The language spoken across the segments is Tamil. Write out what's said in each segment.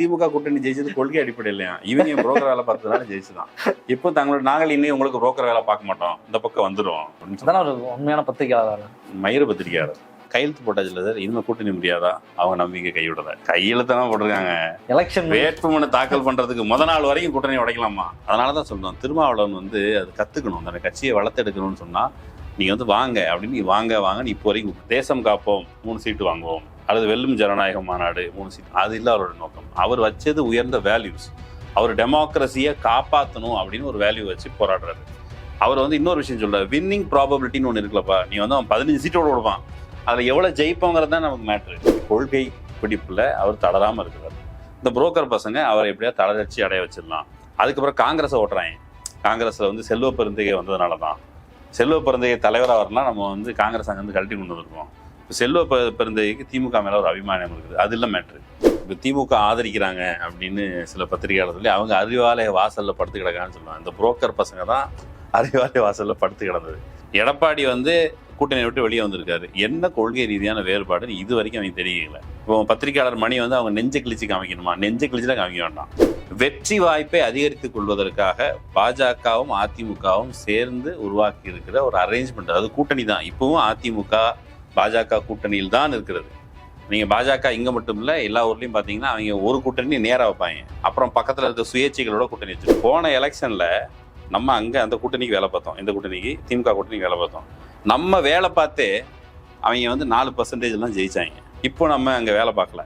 திமுக கூட்டணி ஜெயிச்சது கொள்கை அடிப்படையிலையா இவங்க புரோக்கர் வேலை பார்த்ததுனால ஜெயிச்சுதான். இப்போ தங்களோட நாங்கள் இன்னும் உங்களுக்கு புரோக்கர் வேலை பார்க்க மாட்டோம். இந்த பக்கம் வந்துடும் ஒரு உண்மையான பத்திரிகையாளர். மயிர பத்திரிக்கையாளர் கையெழுத்து போட்டாச்சுல சார் இனிமே கூட்டணி முடியாதா? அவங்க நம்பிக்கை கைவிடல. கையெழுத்து தான் போட்டிருக்காங்க. எலெக்ஷன் வேட்புமனு தாக்கல் பண்றதுக்கு முத நாள் வரைக்கும் கூட்டணி உடைக்கலாமா? அதனால தான் சொல்றோம். திருமாவளவன் வந்து அது கத்துக்கணும். அந்த கட்சியை வளர்த்தெடுக்கணும்னு சொன்னா நீங்க வந்து வாங்க அப்படின்னு நீ வாங்க வாங்க இப்போ வரைக்கும் தேசம் காப்போம். மூணு சீட்டு வாங்குவோம். அல்லது வெல்லும் ஜனநாயக மாநாடு மூணு சீட் அது இல்லை அவரோட நோக்கம். அவர் வச்சது உயர்ந்த வேல்யூஸ் அவர் டெமோக்ரஸியை காப்பாற்றணும் அப்படின்னு ஒரு வேல்யூ வச்சு போராடுறாரு. அவர் வந்து இன்னொரு விஷயம் சொல்றாரு வின்னிங் ப்ராபபிலிட்டின்னு ஒன்று இருக்குல்லப்பா. நீ வந்து அவன் பதினஞ்சு சீட்டோட விடுவான். அதில் எவ்வளோ ஜெயிப்போங்கிறது தான் நமக்கு மேட்ரு கொள்கை பிடிப்பில் அவர் தளராமல் இருக்கிறார். இந்த புரோக்கர் பசங்க அவரை எப்படியா தளர்ச்சி அடைய வச்சிடலாம். அதுக்கப்புறம் காங்கிரஸை ஓட்டுறாங்க. காங்கிரஸில் வந்து செல்வ பெருந்தகை வந்ததுனால தான் செல்வ பெருந்தகை தலைவராக வரலாம். நம்ம வந்து காங்கிரஸ் அங்கேருந்து கழட்டி கொண்டு வந்திருக்கோம். இப்போ செல்வ பெ- பெருந்தகைக்கு திமுக மேலே ஒரு அபிமானம் இருக்குது. அது இல்லை மேட்ரு இப்போ திமுக ஆதரிக்கிறாங்க அப்படின்னு சில பத்திரிகையாளர் சொல்லி அவங்க அறிவாலய வாசலில் படுத்து கிடக்கான்னு சொல்லுவாங்க. இந்த புரோக்கர் பசங்க தான் அறிவாலய வாசலில் படுத்து கிடந்தது. எடப்பாடி வந்து கூட்டணி விட்டு வெளியே வந்திருக்காரு. என்ன கொள்கை ரீதியான வேறுபாடு இது வரைக்கும் அவங்க தெரியல. இப்போ பத்திரிகையாளர் மணி வந்து அவங்க நெஞ்ச கிழிச்சு காமிக்கணுமா? நெஞ்ச கிழிச்சுலாம் காமிக்க வேண்டாம். வெற்றி வாய்ப்பை அதிகரித்துக் கொள்வதற்காக பாஜகவும் அதிமுகவும் சேர்ந்து உருவாக்கி இருக்கிற ஒரு அரேஞ்ச்மெண்ட் அது கூட்டணி தான். இப்பவும் அதிமுக பாஜக கூட்டணியில் தான் இருக்கிறது. நீங்க பாஜக இங்க மட்டும் இல்ல எல்லா ஊர்லயும் பாத்தீங்கன்னா அவங்க ஒரு கூட்டணி நேராக வைப்பாங்க. அப்புறம் பக்கத்துல இருக்க சுயேட்சைகளோட கூட்டணி வச்சு போன எலெக்ஷன்ல நம்ம அங்க அந்த கூட்டணிக்கு வேலை பார்த்தோம். இந்த கூட்டணிக்கு திமுக கூட்டணிக்கு வேலை பார்த்தோம். நம்ம வேலை பார்த்தே அவங்க வந்து நாலு பர்சன்டேஜ் எல்லாம் ஜெயிச்சாங்க. இப்போ நம்ம அங்க வேலை பார்க்கல.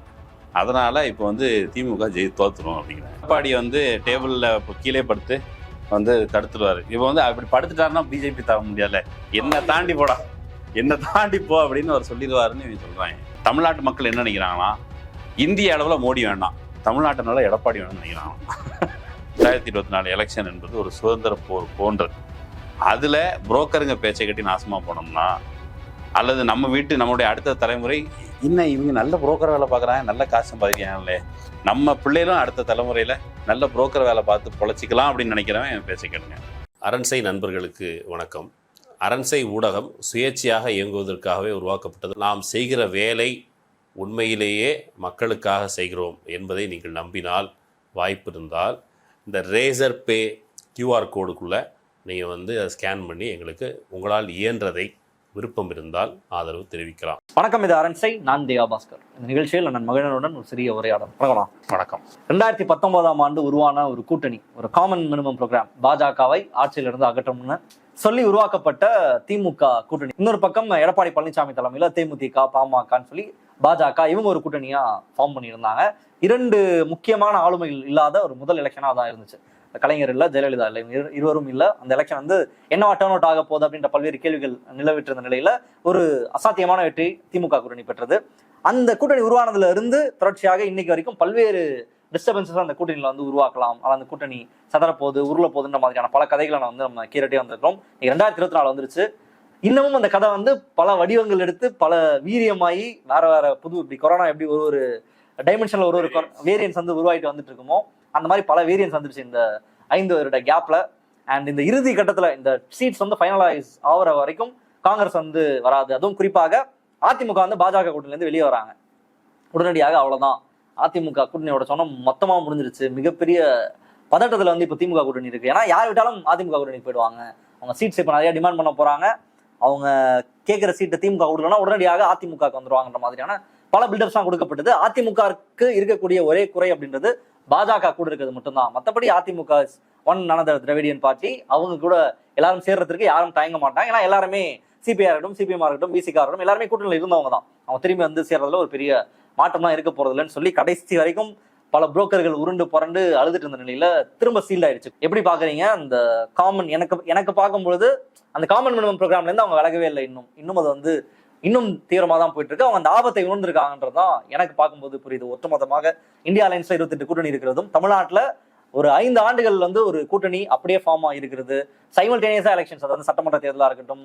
அதனால இப்போ வந்து திமுக ஜெயி தோத்துரும் அப்படிங்கிற. எடப்பாடி வந்து டேபிள்ல இப்போ கீழே படுத்து வந்து தடுத்துருவாரு. இப்போ வந்து அப்படி படுத்துட்டாருன்னா பிஜேபி தர முடியல என்ன தாண்டி போடா. என்ன தாண்டி போ அப்படின்னு அவர் சொல்லிடுவாருன்னு இவங்க சொல்றாங்க தமிழ்நாட்டு மக்கள் என்ன நினைக்கிறாங்கன்னா இந்திய அளவில் மோடி வேண்டாம். தமிழ்நாட்டுனால எடப்பாடி வேணும்னு நினைக்கிறாங்க ரெண்டாயிரத்தி இருபத்தி நாலு எலெக்ஷன் என்பது ஒரு சுதந்திர போர் போன்றது அதில் புரோக்கருங்க பேச்சை கட்டி நாசமாக போனோம்னா அல்லது நம்ம வீட்டு நம்மளுடைய அடுத்த தலைமுறை இன்னும் இவங்க நல்ல புரோக்கர் வேலை பார்க்குறாங்க நல்ல காசு சம்பாதிக்கிறாங்களே. நம்ம பிள்ளைகளும் அடுத்த தலைமுறையில் நல்ல புரோக்கர் வேலை பார்த்து பொழைச்சிக்கலாம் அப்படின்னு நினைக்கிறவன் என் பேச்சை கேளுங்க. அரண்சை நண்பர்களுக்கு வணக்கம். அரண்சை ஊடகம் சுயேட்சையாக இயங்குவதற்காகவே உருவாக்கப்பட்டது. நாம் செய்கிற வேலை உண்மையிலேயே மக்களுக்காக செய்கிறோம் என்பதை நீங்கள் நம்பினால் வாய்ப்பு இருந்தால் இந்த ரேசர் பே கியூஆர் கோடுக்குள்ளே நீங்கள் வந்து அதை ஸ்கேன் பண்ணி எங்களுக்கு உங்களால் இயன்றதை விருப்பம் இருந்தால் ஆதரவு தெரிவிக்கலாம். வணக்கம் இது அரண்சை நான் தேவா பாஸ்கர் இந்த நிகழ்ச்சியில் நான் மகிழனுடன் ஒரு சிறிய உரையாடல். வணக்கம் வணக்கம். ரெண்டாயிரத்தி பத்தொன்பதாம் ஆண்டு உருவான ஒரு கூட்டணி ஒரு காமன் மினிமம் ப்ரோக்ராம் பாஜகவை ஆட்சியிலிருந்து அகற்றணும்னு சொல்லி உருவாக்கப்பட்ட திமுக கூட்டணி. இன்னொரு பக்கம் எடப்பாடி பழனிசாமி தலைமையில தேமுதிக பாமகன்னு சொல்லி பாஜக இவங்க ஒரு கூட்டணியா ஃபார்ம் பண்ணியிருந்தாங்க. இரண்டு முக்கியமான ஆளுமைகள் இல்லாத ஒரு முதல் எலெக்ஷனா தான் இருந்துச்சு. கலைஞர் இல்லை ஜெயலலிதா இல்லை இருவரும் இல்லை. அந்த எலெக்ஷன் வந்து என்னவா டேர்ன் அவுட் ஆக போகுது அப்படின்ற பல்வேறு கேள்விகள் நிலவிட்டிருந்த நிலையில ஒரு அசாத்தியமான வெற்றி திமுக கூட்டணி பெற்றது. அந்த கூட்டணி உருவானதுல இருந்து தொடர்ச்சியாக இன்னைக்கு வரைக்கும் பல்வேறு டிஸ்டர்பன்சஸ் அந்த கூட்டணியில வந்து உருவாக்கலாம். ஆனால் அந்த கூட்டணி சதறப்போகுது உருள போகுதுன்ற மாதிரியான பல கதைகளை நான் வந்து நம்ம கீரட்டே வந்திருக்கிறோம். ரெண்டாயிரத்தி இருபத்தி நாலு வந்துருச்சு. இன்னமும் அந்த கதை வந்து பல வடிவங்கள் எடுத்து பல வீரியமாயி வேற வேற புது இப்படி கொரோனா எப்படி ஒரு ஒரு டைமென்ஷன்ல ஒரு ஒரு வேரியன்ஸ் வந்து உருவாயிட்டு வந்துட்டு இருக்குமோ அந்த மாதிரி பல வேரியன்ஸ் வந்துருச்சு இந்த ஐந்து வருட கேப்ல அண்ட் இந்த இறுதி கட்டத்துல இந்த சீட்ஸ் வந்து ஃபைனலைஸ் ஆகுற வரைக்கும் காங்கிரஸ் வந்து வராது. அதுவும் குறிப்பாக அதிமுக வந்து பாஜக கூட்டணிலேருந்து வெளியே வராங்க. உடனடியாக அவ்வளோதான் அதிமுக கூட்டணியோட சொன்னால் மொத்தமா முடிஞ்சிருச்சு. மிகப்பெரிய பதட்டத்துல வந்து இப்போ திமுக கூட்டணி இருக்கு. ஏன்னா யார் விட்டாலும் அதிமுக கூட்டணி போயிடுவாங்க. அவங்க சீட்ஸ் இப்போ நிறைய டிமாண்ட் பண்ண போறாங்க. அவங்க கேட்குற சீட்டை திமுக கொடுக்கலன்னா உடனடியாக அதிமுக வந்துருவாங்கன்ற மாதிரியான பல பில்டப்ஸ்லாம் கொடுக்கப்பட்டது. அதிமுகவுக்கு இருக்கக்கூடிய ஒரே குறை அப்படின்றது பாஜக கூட இருக்கிறது மட்டும்தான். மற்றபடி AIADMK one another Dravidian party அவங்க கூட எல்லாரும் சேர்றதுக்கு யாரும் தயங்க மாட்டாங்க. ஏன்னா எல்லாருமே சிபிஐ இருக்கட்டும் சிபிஎம் இருக்கட்டும் பிசிகா இருக்கட்டும் எல்லாருமே கூட்டணியில் இருந்தவங்க தான். அவங்க திரும்பி வந்து சேர்றதுல ஒரு பெரிய மாற்றம்லாம் இருக்க போறது இல்லைன்னு சொல்லி கடைசி வரைக்கும் பல புரோக்கர்கள் உருண்டு புரண்டு அழுதுட்டு இருந்த நிலையில திரும்ப சீல்ட் ஆயிடுச்சு. எப்படி பாக்குறீங்க? அந்த காமன் எனக்கு எனக்கு பார்க்கும்பொழுது அந்த காமன் மினிமம் ப்ரோக்ராம்ல இருந்து அவங்க விலகவே இல்லை இன்னும். இன்னும் அது வந்து இன்னும் தீவிரமா தான் போயிட்டு இருக்கு அவங்க அந்த ஆபத்தை உணர்ந்திருக்காங்கன்றதுதான் எனக்கு பார்க்கும்போது புரியுது. ஒட்டுமொத்தமாக இந்தியா அலைன்ஸ்ல இருபத்தெட்டு கூட்டணி இருக்கிறதும் தமிழ்நாட்டுல ஒரு ஐந்து ஆண்டுகள் வந்து ஒரு கூட்டணி அப்படியே ஃபார்ம் இருக்கிறது. சைமல்டேனியஸா எலெக்ஷன்ஸ் அதாவது சட்டமன்ற தேர்தலா இருக்கட்டும்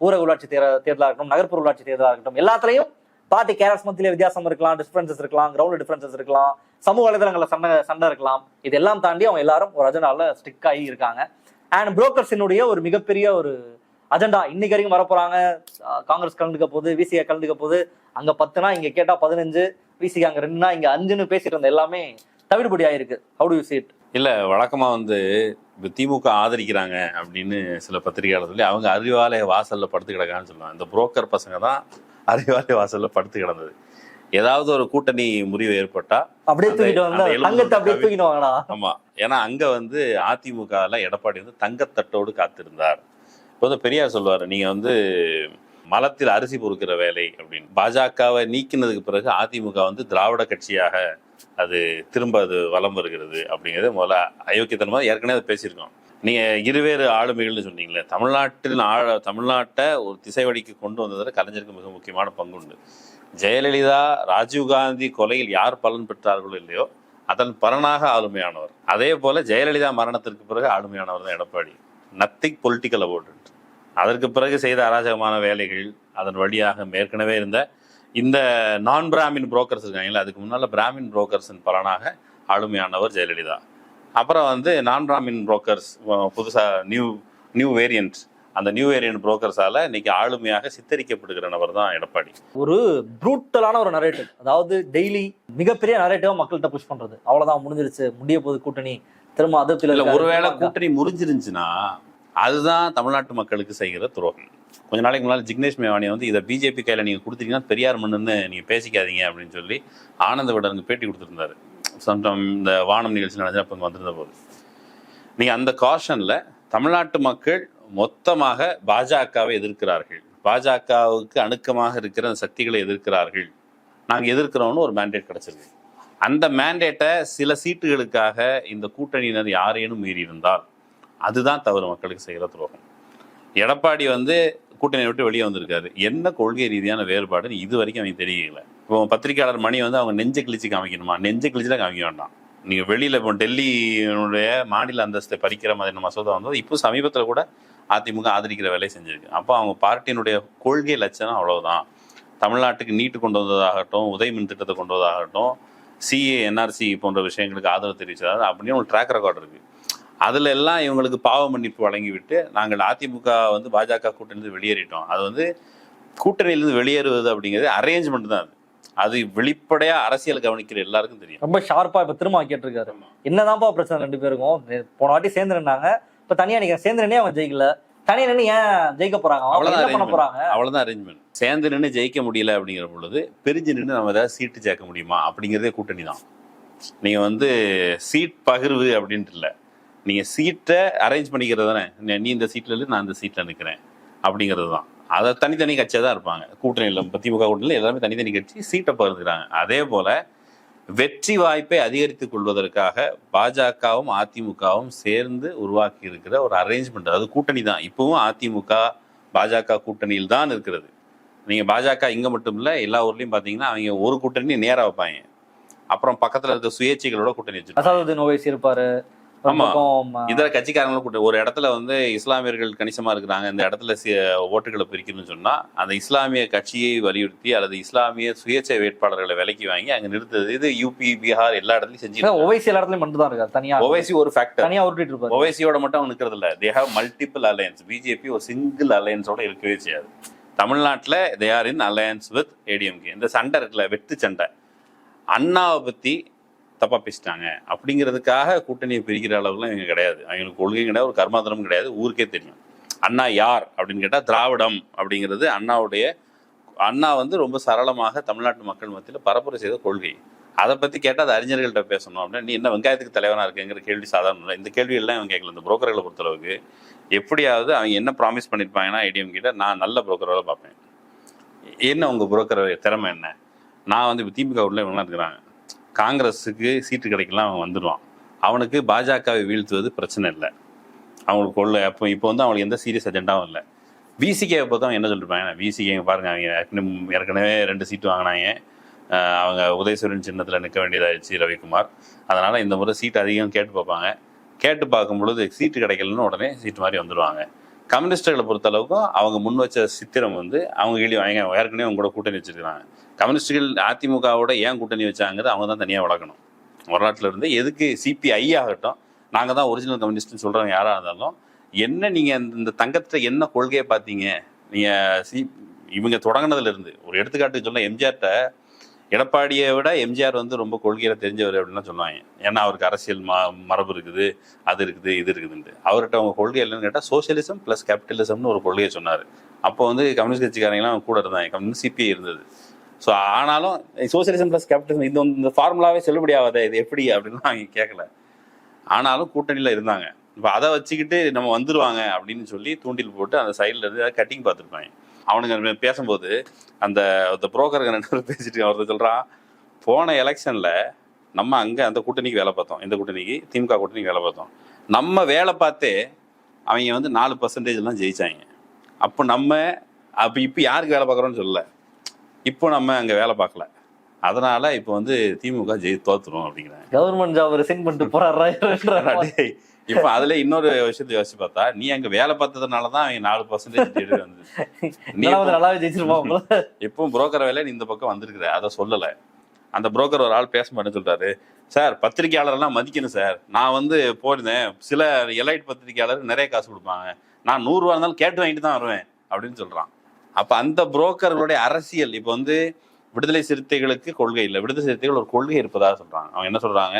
ஊரக உள்ளாட்சி தேர- தேர்தலா இருக்கட்டும் நகர்ப்புற உள்ளாட்சி தேர்தலா இருக்கட்டும் எல்லாத்துலயும் பார்ட்டி கேரஸ் மத்தியில் வித்தியாசம் இருக்கலாம் டிஃப்ரென்சஸ் இருக்கலாம் கிரவுண்ட் டிஃப்ரென்சஸ் இருக்கலாம் சமூக வலைதளங்களில் சண்டை சண்டை இருக்கலாம். இதெல்லாம் தாண்டி அவங்க எல்லாரும் ஒரு அஜெண்டாவில் ஸ்டிக் ஆகி இருக்காங்க. அண்ட் புரோக்கர்ஸினுடைய ஒரு மிகப்பெரிய ஒரு அஜெண்டா இன்னைக்கு வரைக்கும் வரப்போறாங்க. காங்கிரஸ் கலந்துக்க போகுது விசிஏ கலந்துக்க போகுது. அங்க பத்துனா இங்க கேட்டா பதினஞ்சு விசிகா அங்க ரெண்டுனா இங்க அஞ்சுன்னு பேசிட்டு இருந்த எல்லாமே தவிடுபடி ஆயிருக்கு. ஹவு டு யூ சீட் இல்ல வழக்கமா வந்து இப்போ திமுக ஆதரிக்கிறாங்க அப்படின்னு சில பத்திரிகையாளர் சொல்லி அவங்க அறிவாலய வாசல்ல படுத்து கிடக்கான்னு சொல்லுவாங்க. இந்த புரோக்கர் பசங்க தான் அறிவாலய வாசல்ல படுத்து கிடந்தது. ஏதாவது ஒரு கூட்டணி முறிவு ஏற்பட்டா அப்படியே தூக்கிட்டு ஆமா. ஏன்னா அங்க வந்து அதிமுகல எடப்பாடி வந்து தங்கத்தட்டோடு காத்திருந்தார். இப்போ வந்து பெரியார் சொல்லுவாரு நீங்க வந்து மலத்தில் அரிசி பொறுக்கிற வேலை அப்படின்னு. பாஜகவை நீக்கினதுக்கு பிறகு அதிமுக வந்து திராவிட கட்சியாக அது திரும்ப அது வலம் வருகிறது அப்படிங்கிறது முதல்ல அயோக்கியத்தனமா ஏற்கனவே அதை பேசியிருக்கோம். நீங்க இருவேறு ஆளுமைகள்னு சொன்னீங்களே தமிழ்நாட்டில் ஆழ தமிழ்நாட்டை ஒரு திசை வழிக்கு கொண்டு வந்ததில் கலைஞருக்கு மிக முக்கியமான பங்கு உண்டு. ஜெயலலிதா ராஜீவ்காந்தி கொலையில் யார் பலன் பெற்றார்களோ இல்லையோ அதன் பலனாக ஆளுமையானவர். அதே போல ஜெயலலிதா மரணத்திற்கு பிறகு ஆளுமையானவர் தான் எடப்பாடி. நத்திங் பொலிட்டிக்கல் அபவுட் அதற்கு பிறகு செய்த அராஜகமான வேலைகள் அதன் வழியாக ஏற்கனவே இருந்த இந்த நான் பிராமின் புரோக்கர்ஸ் இருக்காங்களா அதுக்கு முன்னால் பிராமின் புரோக்கர்ஸின் பலனாக ஆளுமையானவர் ஜெயலலிதா. அப்புறம் வந்து நான் பிராமின் புரோக்கர்ஸ் புதுசா நியூ நியூ வேரியன்ட் அந்த நியூ வேரியன்ட் புரோக்கர்ஸால இன்னைக்கு ஆளுமையாக சித்தரிக்கப்படுகிற நபர் தான் எடப்பாடி. ஒரு ப்ரூட்டலான ஒரு நரேட்டிவ் அதாவது டெய்லி மிகப்பெரிய நரேட்டிவா மக்கள்கிட்ட புஷ் பண்றது. அவ்வளவுதான் முடிஞ்சிருச்சு. முடிய போகுது கூட்டணி. திரும்ப அதிருப்தியில. ஒருவேளை கூட்டணி முறிஞ்சிருந்துச்சுன்னா அதுதான் தமிழ்நாட்டு மக்களுக்கு செய்கிற துரோகம். கொஞ்ச நாளைக்கு முன்னாடி ஜிக்னேஷ் மேவானி வந்து இதை பிஜேபி கையில நீங்க கொடுத்தீங்கன்னா பெரியார் மண்ணுன்னு நீங்க பேசிக்காதீங்க அப்படின்னு சொல்லி ஆனந்த விடனுக்கு பேட்டி கொடுத்துருந்தாரு சம்டம் இந்த வானம் நிகழ்ச்சி நடந்தப்ப அப்போ வந்திருந்த போது. நீங்கள் அந்த காஷனில் தமிழ்நாட்டு மக்கள் மொத்தமாக பாஜகவை எதிர்க்கிறார்கள். பாஜகவுக்கு அணுக்கமாக இருக்கிற அந்த சக்திகளை எதிர்க்கிறார்கள். நாங்கள் எதிர்க்கிறோம்னு ஒரு மேண்டேட் கிடச்சிருக்கு. அந்த மேண்டேட்டை சில சீட்டுகளுக்காக இந்த கூட்டணியினர் யாரேனும் மீறி இருந்தால் அதுதான் தவறு மக்களுக்கு செய்கிற துரோகம். எடப்பாடி வந்து கூட்டணியை விட்டு வெளியே வந்திருக்காரு. என்ன கொள்கை ரீதியான வேறுபாடுன்னு இது வரைக்கும் அவங்க தெரியல. இப்போ பத்திரிகையாளர் மணி வந்து அவங்க நெஞ்சை கிழிச்சு காமிக்கணுமா? நெஞ்சை கிழிச்சுலாம் காமிக்க வேண்டாம். நீங்க வெளியில இப்போ டெல்லியினுடைய மாநில அந்தஸ்தை பறிக்கிற மாதிரி மசோதா வந்தது இப்போ சமீபத்தில் கூட அதிமுக ஆதரிக்கிற வேலையை செஞ்சிருக்கு. அப்போ அவங்க பார்ட்டியினுடைய கொள்கை லட்சணம் அவ்வளவுதான். தமிழ்நாட்டுக்கு நீட்டு கொண்டு வந்ததாகட்டும் உதய மின் திட்டத்தை கொண்டு வந்ததாகட்டும் சிஏ என்ஆர்சி போன்ற விஷயங்களுக்கு ஆதரவு தெரிவிச்சதாக அப்படின்னு ஒரு ட்ராக் ரெக்கார்ட் இருக்கு. அதுல எல்லாம் இவங்களுக்கு பாவ மன்னிப்பு வழங்கிவிட்டு நாங்கள் அதிமுக வந்து பாஜக கூட்டணியிலிருந்து வெளியேறிட்டோம். அது வந்து கூட்டணியிலிருந்து வெளியேறுவது அப்படிங்கிறது அரேஞ்ச்மெண்ட் தான் அது. அது வெளிப்படையா அரசியல் கவனிக்கிற எல்லாருக்கும் தெரியும். ரொம்ப ஷார்ப்பா இப்ப திரும்ப கேட்டிருக்காரு என்னதான்ப்பா பிரச்சனை ரெண்டு பேருக்கும்? போன வாட்டி சேர்ந்து நின்னாங்க இப்ப தனியா நீங்க சேர்ந்து நின்னே அவன் ஜெயிக்கல. தனியா நின்னு ஏன் ஜெயிக்க போறாங்க? அவ்வளவுதான் பண்ண. போறாங்க? அவ்வளவுதான் அரேஞ்ச்மெண்ட் சேர்ந்து நின்று ஜெயிக்க முடியல அப்படிங்கிற பொழுது பிரிஞ்சு நின்று நம்ம ஏதாவது சீட்டு சேர்க்க முடியுமா அப்படிங்கிறதே கூட்டணி தான் நீங்க வந்து சீட் பகிர்வு அப்படின்ட்டு இல்லை. நீங்கள் சீட்டை அரேஞ்ச் பண்ணிக்கிறது தானே? நீ- இந்த சீட்டில் இருந்து நான் இந்த சீட்டில் நிற்கிறேன் அப்படிங்கிறது தான். அதை தனித்தனி கட்சியாக தான் இருப்பாங்க. கூட்டணியில் இப்போ திமுக கூட்டணியில் எல்லாமே தனித்தனி கட்சி சீட்டை பகிர்ந்துக்கிறாங்க. அதே போல் வெற்றி வாய்ப்பை அதிகரித்துக் கொள்வதற்காக பாஜகவும் அதிமுகவும் சேர்ந்து உருவாக்கி இருக்கிற ஒரு அரேஞ்ச்மெண்ட் அது கூட்டணி தான். இப்பவும் அதிமுக பாஜக கூட்டணியில் தான் இருக்கிறது. நீங்கள் பாஜக இங்கே மட்டும் இல்லை எல்லா ஊர்லேயும் பார்த்தீங்கன்னா அவங்க ஒரு கூட்டணி நேராக வைப்பாங்க. அப்புறம் பக்கத்தில் இருக்க சுயேட்சைகளோட கூட்டணி வச்சு அசாதுதீன் ஓவைசி இருப்பாரு. ஆமா. இதர கட்சிக்காரங்களும் கூட்ட ஒரு இடத்துல வந்து இஸ்லாமியர்கள் கணிசமா இருக்கிறாங்க. இந்த இடத்துல ஓட்டுகளை பிரிக்கணும்னு சொன்னா அந்த இஸ்லாமிய கட்சியை வலியுறுத்தி அல்லது இஸ்லாமிய சுயேட்சை வேட்பாளர்களை விலைக்கு வாங்கி அங்க நிறுத்துறது. இது யூபி பீகார் எல்லா இடத்துலயும் செஞ்சு ஓவைசி எல்லா இடத்துலயும் மட்டும் தான் இருக்காரு தனியா ஓவைசி ஒரு ஃபேக்டர் தனியா உருட்டிட்டு இருப்பாரு. ஓவைசியோட மட்டும் அவங்க நிற்கிறது இல்ல. They have multiple alliance BJP ஒரு சிங்கிள் அலையன்ஸோட இருக்கவே செய்யாது. தமிழ்நாட்டில் they are in alliance with ADMK இந்த சண்டை இருக்குல்ல வெட்டு சண்டை. அண்ணாவை பத்தி தப்பாக பேசிட்டாங்க. அப்படிங்கிறதுக்காக கூட்டணியை பிரிக்கிற அளவுலாம் இவங்க கிடையாது. அவங்களுக்கு கொள்கையும் கிடையாது ஒரு கர்மாந்திரமும் கிடையாது. ஊருக்கே தெரியும். அண்ணா யார்? அப்படின்னு கேட்டால் திராவிடம் அப்படிங்கிறது அண்ணாவுடைய அண்ணா வந்து ரொம்ப சரளமாக தமிழ்நாட்டு மக்கள் மத்தியில் பரப்புரை செய்த கொள்கை. அதை பற்றி கேட்டால் அது அறிஞர்கள்ட்ட பேசணும் அப்படின்னா நீ என்ன வெங்காயத்துக்கு தலைவனாக இருக்குங்கிற கேள்வி சாதாரணம் இல்லை. இந்த கேள்வியெல்லாம் இவங்க கேட்கல இந்த புரோக்கர்களை பொறுத்தளவுக்கு எப்படியாவது அவங்க என்ன ப்ராமிஸ் பண்ணியிருப்பாங்கன்னா ஐடிஎம் கிட்ட நான் நல்ல புரோக்கரோட பார்ப்பேன். என்ன உங்கள் புரோக்கர் திறமை என்ன? நான் வந்து இப்போ திமுக உள்ள இவங்களாம் இருக்கிறாங்க. காங்கிரஸுக்கு சீட்டு கிடைக்கலாம் அவன் வந்துடுவான் அவனுக்கு பாஜகவை வீழ்த்துவது பிரச்சனை இல்லை. அவங்களுக்கு கொள்ள அப்போ இப்போ வந்து அவங்களுக்கு எந்த சீரியஸ் அஜெண்டாவும் இல்லை. விசிகே பொறுத்த அவன் என்ன சொல்லிருப்பாங்க விசிகே பாருங்க அவங்க ஏற்கனவே- ஏற்கனவே ரெண்டு சீட்டு வாங்கினாங்க. அவங்க உதயசூரன் சின்னத்தில் நிற்க வேண்டியதாகிடுச்சு ரவிக்குமார். அதனால் இந்த முறை சீட் அதிகம் கேட்டு பார்ப்பாங்க. கேட்டு பார்க்கும் பொழுது சீட்டு கிடைக்கலன்னு உடனே சீட்டு மாதிரி வந்துடுவாங்க கம்யூனிஸ்டுகளை பொறுத்தளவுக்கும் அவங்க முன் வச்ச சித்திரம் வந்து அவங்க கீழே வாங்க ஏற்கனவே அவங்க கூட கூட்டணி வச்சிருக்கிறாங்க. கம்யூனிஸ்டுகள் அதிமுகவோட ஏன் கூட்டணி வச்சாங்கிறது அவங்க தான் தனியாக வளர்க்கணும். வரலாற்றில் இருந்து எதுக்கு சிபிஐ ஆகட்டும் நாங்கள் தான் ஒரிஜினல் கம்யூனிஸ்ட்னு சொல்கிறவங்க யாராக இருந்தாலும் என்ன நீங்கள் இந்த தங்கத்தில் என்ன கொள்கையை பார்த்தீங்க? நீங்கள் சி இவங்க தொடங்கினதுலேருந்து ஒரு எடுத்துக்காட்டுக்கு சொல்ல எம்ஜிஆர்ட்ட எடப்பாடியை விட எம்ஜிஆர் வந்து ரொம்ப கொள்கையில் தெரிஞ்சவர் அப்படின்லாம் சொல்லுவாங்க. ஏன்னா அவருக்கு அரசியல் ம மரபு இருக்குது அது இருக்குது இது இருக்குதுன்ட்டு. அவர்கிட்ட அவங்க கொள்கை இல்லைன்னு கேட்டால் சோசியலிசம் ப்ளஸ் கேபிட்டலிசம்னு ஒரு கொள்கையை சொன்னார். அப்போ வந்து கம்யூனிஸ்ட் கட்சிக்காரங்களாம் கூட இருந்தாங்க. கம்யூனிஸ்ட் சிபிஐ இருந்தது. ஸோ ஆனாலும் சோசியலிசம் ப்ளஸ் கேபிட்டலிசம் இந்த இந்த ஃபார்முலாவே செல்லுபடி இது எப்படி அப்படின்லாம் அவங்க கேட்கல ஆனாலும் கூட்டணியில் இருந்தாங்க. இப்போ அதை வச்சுக்கிட்டு நம்ம வந்துடுவாங்க அப்படின்னு சொல்லி தூண்டில் போட்டு அந்த சைடில் இருந்து கட்டிங் பார்த்துருப்பாங்க. அவனுங்க பேசும்போது அந்த அந்த புரோக்கருங்க ரெண்டு பேரும் பேசிட்டு அவர் சொல்கிறான் போன எலெக்ஷனில் நம்ம அங்கே அந்த கூட்டணிக்கு வேலை பார்த்தோம். இந்த கூட்டணிக்கு திமுக கூட்டணிக்கு வேலை பார்த்தோம். நம்ம வேலை பார்த்தே அவங்க வந்து நாலு பர்சன்டேஜ்லாம் ஜெயிச்சாங்க. அப்போ நம்ம அப்போ இப்போ யாருக்கு வேலை பார்க்குறோன்னு சொல்லலை. இப்போ நம்ம அங்கே வேலை பார்க்கல. அதனால இப்போ வந்து திமுக ஜெயி தோத்துரும் அப்படிங்கிறாங்க கவர்மெண்ட் ஜாப் ரிசைன் பண்ணிட்டு போறாரா இப்ப அதுல இன்னொரு விஷயத்தை யோசிச்சு பார்த்தா நீ அங்க வேலை பார்த்ததுனால தான் அவங்க நாலு பர்சன்டேஜ் வந்து நீ நல்லாவே ஜெயிச்சிருப்பாங்க எப்பவும் புரோக்கர் வேலை நீ இந்த பக்கம் வந்திருக்கிற அதை சொல்லல. அந்த புரோக்கர் ஒரு ஆள் பேச மாட்டேன்னு சொல்றாரு. சார் பத்திரிகையாளர்லாம் மதிக்கணும் சார். நான் வந்து போயிருந்தேன். சில எலைட் பத்திரிகையாளர் நிறைய காசு கொடுப்பாங்க. நான் நூறு ரூபா இருந்தாலும் கேட்டு வாங்கிட்டு தான் வருவேன் அப்படின்னு சொல்றான். அப்ப அந்த புரோக்கர்களுடைய அரசியல் இப்ப வந்து விடுதலை சிறுத்தைகளுக்கு கொள்கை இல்லை. விடுதலை சிறுத்தைகள் ஒரு கொள்கை இருப்பதாக சொல்றாங்க. அவங்க என்ன சொல்றாங்க?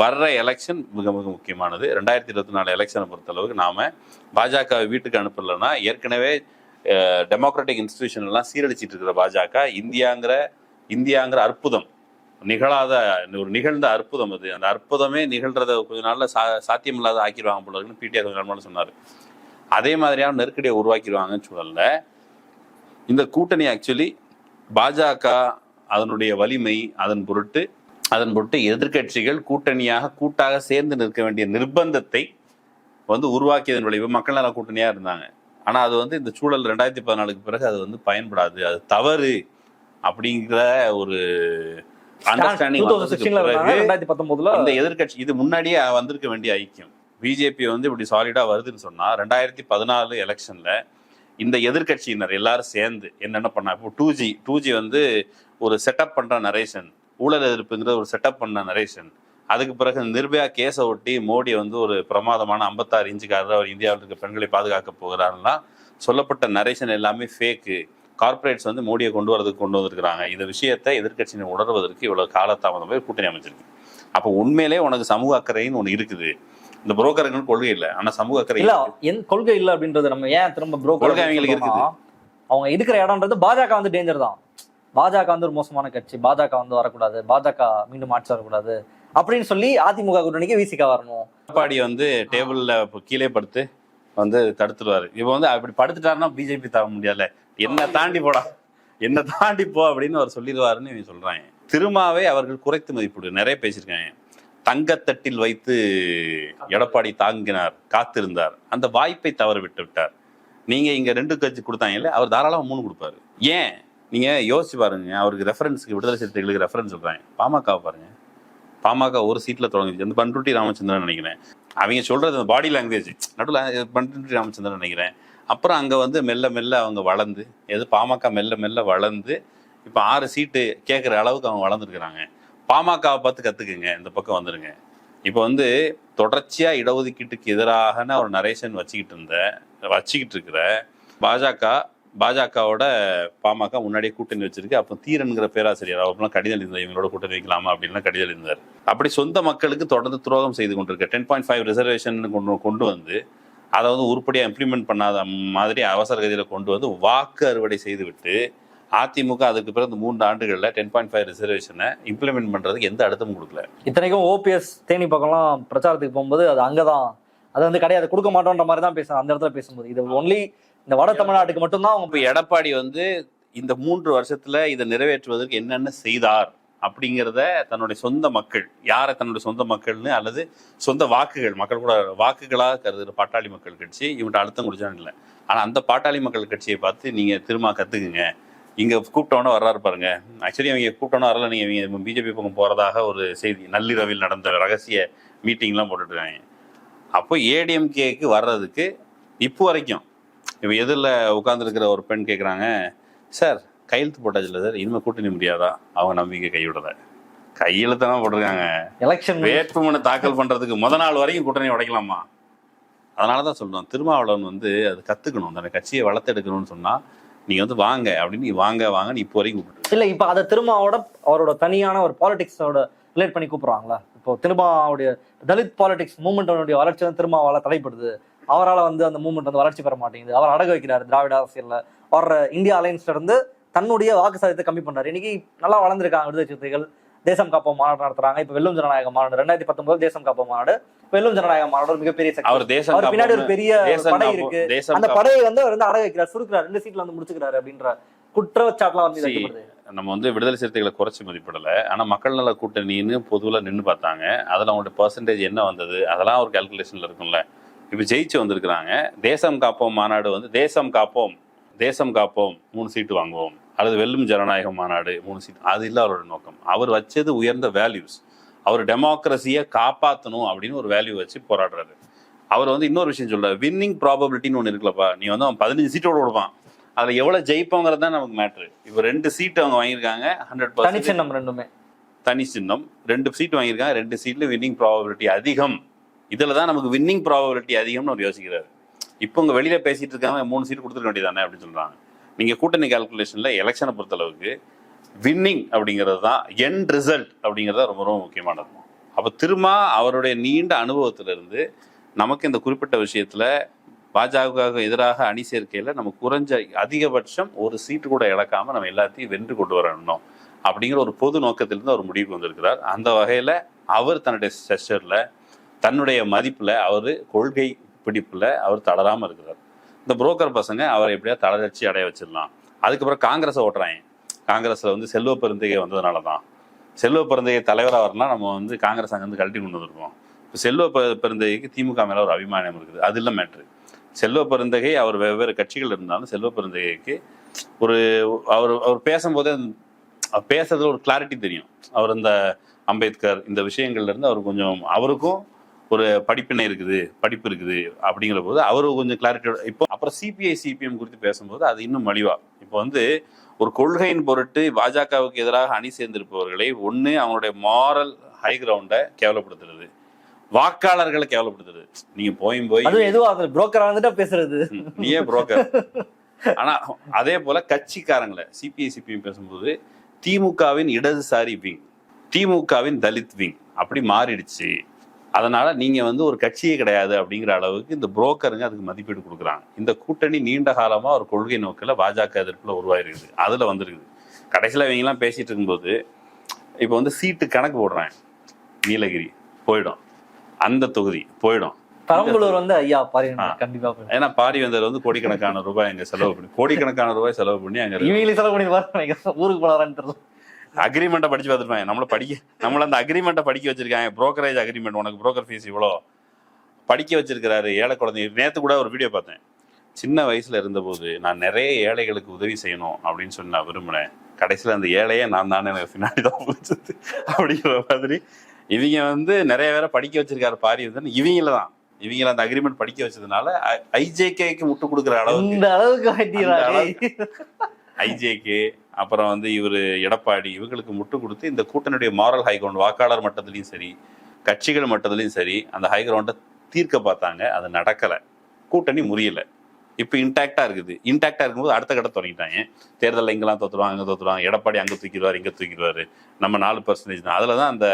வர்ற எலெக்ஷன் மிக மிக முக்கியமானது. ரெண்டாயிரத்தி இருபத்தி நாலு எலெக்ஷனை பொறுத்தளவுக்கு நாம பாஜகவை வீட்டுக்கு அனுப்பலைன்னா ஏற்கனவே டெமோக்ராட்டிக் இன்ஸ்டிடியூஷன் எல்லாம் சீரழிச்சிட்டு இருக்கிற பாஜக இந்தியாங்கிற இந்தியாங்கிற அற்புதம். நிகழாத ஒரு நிகழ்ந்த அற்புதம் அது. அந்த அற்புதமே நிகழ்றத கொஞ்ச நாள்ல சா சாத்தியமில்லாத ஆக்கிடுவாங்க போல இருக்குன்னு பிடிஆர் கொஞ்ச நாள் சொன்னார். அதே மாதிரியான நெருக்கடியை உருவாக்கிடுவாங்கன்னு சொல்லல. இந்த கூட்டணி ஆக்சுவலி பாஜக அதனுடைய வலிமை அதன் பொருட்டு அதன் பொருட்டு எதிர்க்கட்சிகள் கூட்டணியாக கூட்டாக சேர்ந்து நிற்க வேண்டிய நிர்பந்தத்தை வந்து உருவாக்கியதன் விளைவு மக்கள் நல கூட்டணியா இருந்தாங்க. ஆனா அது வந்து இந்த சூழல் ரெண்டாயிரத்தி பதினாலுக்கு பிறகு அது வந்து பயன்படாது. அது தவறு அப்படிங்கிற ஒரு இந்த எதிர்க்கட்சி இது முன்னாடியே வந்திருக்க வேண்டிய ஐக்கியம். பிஜேபி வந்து இப்படி சாலிடா வருதுன்னு சொன்னா ரெண்டாயிரத்தி பதினாலு எலெக்ஷன்ல இந்த எதிர்க்கட்சியினர் எல்லாரும் சேர்ந்து என்னென்ன பண்ணா இப்போ டூ ஜி டூ ஜி வந்து ஒரு செட்டப் பண்ணுற நரேஷன் ஊழல் எதிர்ப்புங்கிறது ஒரு செட்டப் பண்ண நரேஷன் அதுக்கு பிறகு நிர்பயா கேஸை ஒட்டி மோடி வந்து ஒரு பிரமாதமான ஐம்பத்தாறு இன்ச்சுக்காரர் அவர் இந்தியாவில் இருக்க பெண்களை பாதுகாக்க போகிறாருன்னா சொல்லப்பட்ட நரேஷன் எல்லாமே ஃபேக்கு கார்ப்பரேட்ஸ் வந்து மோடியை கொண்டு வரதுக்கு கொண்டு வந்திருக்கிறாங்க. இந்த விஷயத்தை எதிர்கட்சியினர் உணர்வதற்கு இவ்வளோ காலதாமதம் போய் கூட்டணி அமைச்சிருக்கு. அப்போ உண்மையிலே உனக்கு சமூக அக்கறைன்னு ஒன்று இருக்குது. இந்த புரோக்கர்கள் கொள்கை இல்லை. ஆனா சமூக அக்கறை இல்ல. என் கொள்கை இல்ல அப்படின்றது நம்ம ஏன் திரும்ப ப்ரோ கொள்கை அவங்களுக்கு இருக்குது. அவங்க இருக்கிற இடம்ன்றது பாஜக வந்து டேஞ்சர் தான். பாஜக வந்து ஒரு மோசமான கட்சி. பாஜக வந்து வரக்கூடாது. பாஜக மீண்டும் ஆட்சி வரக்கூடாது அப்படின்னு சொல்லி அதிமுக கூட்டணிக்கு விசிக வரணும். எடப்பாடி வந்து டேபிள்ல கீழே படுத்து வந்து தடுத்துருவாரு. இப்போ வந்து அப்படி படுத்துட்டாருன்னா பிஜேபி தர முடியல என்ன தாண்டி போடா. என்ன தாண்டி போ அப்படின்னு அவர் சொல்லிடுவாருன்னு இவங்க சொல்றாங்க திருமாவை அவர்கள் குறைத்து மதிப்பிடு. நிறைய பேசியிருக்காங்க. தங்கத்தட்டில் வைத்து எடப்பாடி தாங்கினார் காத்திருந்தார். அந்த வாய்ப்பை தவற விட்டு விட்டார். நீங்க இங்க ரெண்டு கட்சி கொடுத்தாங்கல்ல அவர் தாராளமாக மூணு கொடுப்பாரு. ஏன்? நீங்க யோசிச்சு பாருங்க. அவருக்கு ரெஃபரன்ஸுக்கு விடுதலை சிறுத்தைகளுக்கு ரெஃபரன்ஸ் சொல்றாங்க. பாமக பாருங்க. பாமக ஒரு சீட்ல தொடங்குச்சு அந்த பண்ருட்டி ராமச்சந்திரன் நினைக்கிறேன். அவங்க சொல்றது அந்த பாடி லாங்குவேஜ் நடுவில் பண்ருட்டி ராமச்சந்திரன் நினைக்கிறேன். அப்புறம் அங்க வந்து மெல்ல மெல்ல அவங்க வளர்ந்து எது பாமக மெல்ல மெல்ல வளர்ந்து இப்போ ஆறு சீட்டு கேட்குற அளவுக்கு அவங்க வளர்ந்துருக்குறாங்க. பாமகவை பார்த்து கத்துக்குங்க. இந்த பக்கம் வந்துருங்க. இப்போ வந்து தொடர்ச்சியா இடஒதுக்கீட்டுக்கு எதிராகன ஒரு நரேஷன் வச்சுக்கிட்டு இருந்த வச்சுக்கிட்டு இருக்கிற பாஜக பாஜகவோட பாமக முன்னாடியே கூட்டணி வச்சிருக்கு. அப்போ தீரன்கிற பேராசிரியர் அவர்லாம் கடிதம் எழுந்தார் இவங்களோட கூட்டணி வைக்கலாமா அப்படின்லாம் கடிதம் எழுந்தார் அப்படி சொந்த மக்களுக்கு தொடர்ந்து துரோகம் செய்து கொண்டிருக்க டென் பாயிண்ட் ஃபைவ் ரிசர்வேஷன் கொண்டு கொண்டு வந்து அதை வந்து உருப்படியாக இம்ப்ளிமெண்ட் பண்ணாத மாதிரி அவசர கதியில் கொண்டு வந்து வாக்கு அறுவடை செய்துவிட்டு அதிமுக அதுக்கு பிறகு மூன்று ஆண்டுகளில் டென் பாயிண்ட் ஃபைவ் ரிசர்வேஷனை இம்ப்ளிமெண்ட் பண்ணுறதுக்கு எந்த அழுத்தமும் கொடுக்கல. இத்தனைக்கும் ஓபிஎஸ் தேனி பக்கம்லாம் பிரச்சாரத்துக்கு போகும்போது அது அங்கதான். அது வந்து கிடையாது கொடுக்க மாட்டோன்ற மாதிரி தான் பேசுறாங்க. அந்த இடத்துல பேசும்போது. இது ஒன்லி இந்த வட தமிழ்நாட்டுக்கு மட்டும்தான் அவங்க இப்போ எடப்பாடி வந்து இந்த மூன்று வருஷத்துல இதை நிறைவேற்றுவதற்கு என்னென்ன செய்தார் அப்படிங்கிறத தன்னுடைய சொந்த மக்கள் யாரை தன்னுடைய சொந்த மக்கள்னு அல்லது சொந்த வாக்குகள் மக்கள் கூட வாக்குகளாக கருதுகிற பாட்டாளி மக்கள் கட்சி இவன்ட்ட அழுத்தம் குடிச்சான்னு இல்லை. ஆனால் அந்த பாட்டாளி மக்கள் கட்சியை பார்த்து நீங்கள் திரும்ப கற்றுக்குங்க இங்கே கூப்பிட்டோன்னே வர்றாரு பாருங்க. ஆக்சுவலி அவங்க கூப்பிட்டோன்னே வரல. நீங்கள் இவங்க பிஜேபி பக்கம் போகிறதாக ஒரு செய்தி நள்ளிரவில் நடந்த ரகசிய மீட்டிங்லாம் போட்டுட்டு இருக்காங்க அப்போ ஏடிஎம்கேக்கு வர்றதுக்கு இப்போ வரைக்கும் இப்போ எதிரில் உட்காந்துருக்கிற ஒரு பெண் கேட்குறாங்க சார் கையெழுத்து போட்டாச்சுல்ல சார். இனிமேல் கூட்டணி முடியாதா? அவங்க நம்பிக்கை கைவிடல. கையெழுத்து தான் போட்டிருக்காங்க எலெக்ஷன் வேட்புமனு தாக்கல் பண்றதுக்கு முத நாள் வரைக்கும் கூட்டணி உடைக்கலாமா? அதனால தான் சொல்றோம். திருமாவளவன் வந்து அது கத்துக்கணும். அந்த கட்சியை வளர்த்தெடுக்கணும்னு சொன்னா நீ வந்து வாங்க அப்படின்னு நீ வாங்க வாங்க நீ இப்போ வரைக்கும் கூப்பிட்டு இல்ல இப்ப அதை திருமாவோட அவரோட தனியான ஒரு பாலிடிக்ஸோட ரிலேட் பண்ணி கூப்பிடுறாங்களா? இப்போ திருமாவுடைய தலித் பாலிடிக்ஸ் மூவ்மெண்டோடைய வளர்ச்சி வந்து திருமாவால தடைப்படுது அவரால் வந்து அந்த மூமெண்ட் வந்து வளர்ச்சி பெற மாட்டேங்குது. அவர் அடகு வைக்கிறார் திராவிட அரசியலில். அவர் இந்தியா அலைன்ஸ்ல இருந்து தன்னுடைய வாக்கு சாதத்தை கம்மி பண்றாரு இன்னைக்கு நல்லா வளர்ந்துருக்காங்க விடுதலை சிறுத்தைகள். தேசம் காப்போம் மாநாடு நடத்துறாங்க. இப்ப வெல்லும் ஜனநாயக மாநாடு. ரெண்டாயிரத்தி பத்தொன்பது தேசம் காப்போம் மாநாடு. வெல்லும் ஜனநாயக மாநாடு ஒரு மிகப்பெரிய சக்தி. அவர் தேசம் அவர் பின்னாடி ஒரு பெரிய படை இருக்கு. அந்த. படையை வந்து அவர் வந்து அடகு வைக்கிறார். சுருக்கிறார். ரெண்டு சீட்ல வந்து முடிச்சுக்கிறாரு அப்படின்ற குற்றச்சாட்டுலாம் வந்து வைக்கப்படுது நம்ம வந்து விடுதலை சிறுத்தைகளை குறைச்சி மதிப்பிடல. ஆனா மக்கள் நல கூட்டணின்னு பொதுவில் நின்று பார்த்தாங்க. அதுல அவங்களோட பர்சன்டேஜ் என்ன வந்தது? அதெல்லாம் ஒரு கால்குலேஷன்ல இருக்கும்ல. இப்போ ஜெயிச்சு வந்திருக்கிறாங்க. தேசம் காப்போம் மாநாடு வந்து தேசம் காப்போம். தேசம் காப்போம் மூணு சீட்டு வாங்குவோம். அல்லது வெல்லும் ஜனநாயகம் மாநாடு மூணு சீட் அது இல்லை அவரோட நோக்கம். அவர் வச்சது உயர்ந்த வேல்யூஸ் அவர் டெமோக்ரஸியை காப்பாற்றணும் அப்படின்னு ஒரு வேல்யூ வச்சு போராடுறாரு. அவர் வந்து இன்னொரு விஷயம் சொல்றாரு. வின்னிங் ப்ராபபிலிட்டின்னு ஒன்று இருக்குல்லப்பா. நீ வந்து அவன் பதினஞ்சு சீட்டோட விடுவான் அதில் எவ்வளோ ஜெயிப்போங்கிறது தான் நமக்கு மேட்ரு இப்போ ரெண்டு சீட்டு அவங்க வாங்கியிருக்காங்க ஹண்ட்ரட் பர்சன்ட் தனிச்சின்னம் ரெண்டுமே. தனி சின்னம். ரெண்டு சீட் வாங்கியிருக்காங்க ரெண்டு சீட்ல வின்னிங் ப்ராபபிலிட்டி அதிகம். இதில் தான் நமக்கு வின்னிங் ப்ராபபிலிட்டி அதிகம்னு அவர் யோசிக்கிறாரு. இப்போ உங்க வெளியில பேசிட்டு இருக்காங்க மூணு சீட் கொடுத்துருக்க வேண்டியதானே அப்படின்னு சொல்றாங்க. நீங்க கூட்டணி கால்குலேஷன்ல எலெக்ஷனை பொறுத்தளவுக்கு வின்னிங் அப்படிங்கிறது தான் என் ரிசல்ட் அப்படிங்கிறது தான் ரொம்ப ரொம்ப முக்கியமானது அப்போ திரும்ப அவருடைய நீண்ட அனுபவத்திலிருந்து நமக்கு இந்த குறிப்பிட்ட விஷயத்துல பாஜகவுக்கு எதிராக அணி சேர்க்கையில நம்ம குறைஞ்ச அதிகபட்சம் ஒரு சீட்டு கூட இழக்காம நம்ம எல்லாத்தையும் வென்று கொண்டு வரணும் அப்படிங்கிற ஒரு பொது நோக்கத்திலிருந்து அவர் முடிவுக்கு வந்திருக்கிறார். அந்த வகையில அவர் தன்னுடைய செஷர்ல தன்னுடைய மதிப்புல அவர் கொள்கை பிடிப்பில் அவர் தளராமல் இருக்கிறார். இந்த புரோக்கர் பசங்க அவரை எப்படியா தளர்ச்சி அடைய வச்சிடலாம். அதுக்கப்புறம் காங்கிரஸை ஓட்டுறாங்க. காங்கிரஸில் வந்து செல்வ பெருந்தகை வந்ததுனால தான் செல்வ பெருந்தகை தலைவராக வரலாம் நம்ம வந்து காங்கிரஸ் அங்கேருந்து கழட்டி கொண்டு வந்திருக்கோம் இப்போ செல்வ பெருந்தகைக்கு திமுக மேலே ஒரு அபிமானம் இருக்குது. அது இல்லை மேட்ரு செல்வ பெருந்தகை அவர் வெவ்வேறு கட்சிகள் இருந்தாலும் செல்வ பெருந்தகைக்கு ஒரு அவர் அவர் பேசும்போதே பேசுறதுல ஒரு கிளாரிட்டி தெரியும். அவர் இந்த அம்பேத்கர் இந்த விஷயங்கள்லேருந்து அவர் கொஞ்சம் அவருக்கும் ஒரு படிப்பினை இருக்குது படிப்பு இருக்குது அப்படிங்கிற போது அவரு கொஞ்சம் கிளாரிட்டியோட இப்போ அப்புறம் சிபிஐ சிபிஎம் குறித்து பேசும்போது அது இன்னும் மலிவா. இப்போ வந்து ஒரு கொள்கையின் பொருட்டு பாஜகவுக்கு எதிராக அணி சேர்ந்திருப்பவர்களை ஒண்ணு அவங்களுடைய மாரல் ஹை கிரவுண்டை கேவலப்படுத்துறது. வாக்காளர்களை கேவலப்படுத்துறது. நீங்க போய் எதுவும் அது புரோக்கரா வந்துட்டா பேசுறது. நீயே புரோக்கர் ஆனா அதே போல கட்சிக்காரங்களை சிபிஐ சிபிஎம் பேசும்போது திமுகவின் இடதுசாரி விங் திமுகவின் தலித் விங் அப்படி மாறிடுச்சு. அதனால நீங்க வந்து ஒரு கட்சியே கிடையாது அப்படிங்கிற அளவுக்கு இந்த புரோக்கருங்க அதுக்கு மதிப்பீடு கொடுக்குறாங்க. இந்த கூட்டணி நீண்ட காலமா ஒரு கொள்கை நோக்கில பாஜக எதிர்ப்புல உருவாயிருக்குது. அதுல வந்திருக்குது. கடைசியில இவங்க எல்லாம் பேசிட்டு இருக்கும்போது இப்போ வந்து சீட்டு கணக்கு போடுறாங்க நீலகிரி போயிடும். அந்த தொகுதி போயிடும். பெரம்பலூர் வந்து ஐயா பாரு. கண்டிப்பா. ஏன்னா பாரிவேந்தர் வந்து கோடிக்கணக்கான ரூபாய் அங்க செலவு பண்ணி கோடிக்கணக்கான ரூபாய் செலவு பண்ணி அங்க செலவு பண்ணி பாரு. ஊருக்கு போனாரான்னு தெரியல. அக்ரிமெண்ட்டை படிச்சு பார்த்துருப்பாங்க. நம்மள படிக்க நம்மள அந்த அக்ரிமெண்ட்டை படிக்க வச்சிருக்காங்க. புரோக்கரேஜ் அக்ரிமெண்ட் உனக்கு புரோக்கர் ஃபீஸ் இவ்வளோ படிக்க வச்சிருக்கிறாரு ஏழை குழந்தைங்க நேத்து கூட ஒரு வீடியோ பார்த்தேன். சின்ன வயசுல இருந்தபோது நான் நிறைய ஏழைகளுக்கு உதவி செய்யணும் அப்படின்னு சொல்லி நான் விரும்பினேன். கடைசியில் அந்த ஏழையே நான் தானே எனக்கு பின்னாடி தான் பிடிச்சது அப்படிங்கிற மாதிரி. இவங்க வந்து நிறைய பேரை படிக்க வச்சிருக்காரு. பாரி வந்து இவங்கள தான். இவங்கள அந்த அக்ரிமெண்ட் படிக்க வச்சதுனால ஐஜேகேக்கு முட்டு கொடுக்குற அளவுக்கு. இந்த அளவுக்கு? ஐஜேகே அப்புறம் வந்து இவர் எடப்பாடி இவங்களுக்கு முட்டு கொடுத்து இந்த கூட்டணியுடைய மாரல் ஹைகிரவுண்ட் வாக்காளர் மட்டத்துலையும் சரி கட்சிகள் மட்டத்திலையும் சரி அந்த ஹைகிரவுண்டை தீர்க்க பார்த்தாங்க. அது நடக்கலை. கூட்டணி முறியலை. இப்போ இன்டாக்டா இருக்குது. இன்டாக்டா இருக்கும்போது அடுத்த கட்ட தொடங்கிட்டாங்க தேர்தலில் இங்கெல்லாம் தோத்துருவாங்க அங்கே தோத்துருவாங்க எடப்பாடி அங்கே தூக்கிடுவார் இங்கே தூக்கிடுவார். நம்ம நாலு பர்சன்டேஜ் தான். அதில் தான் அந்த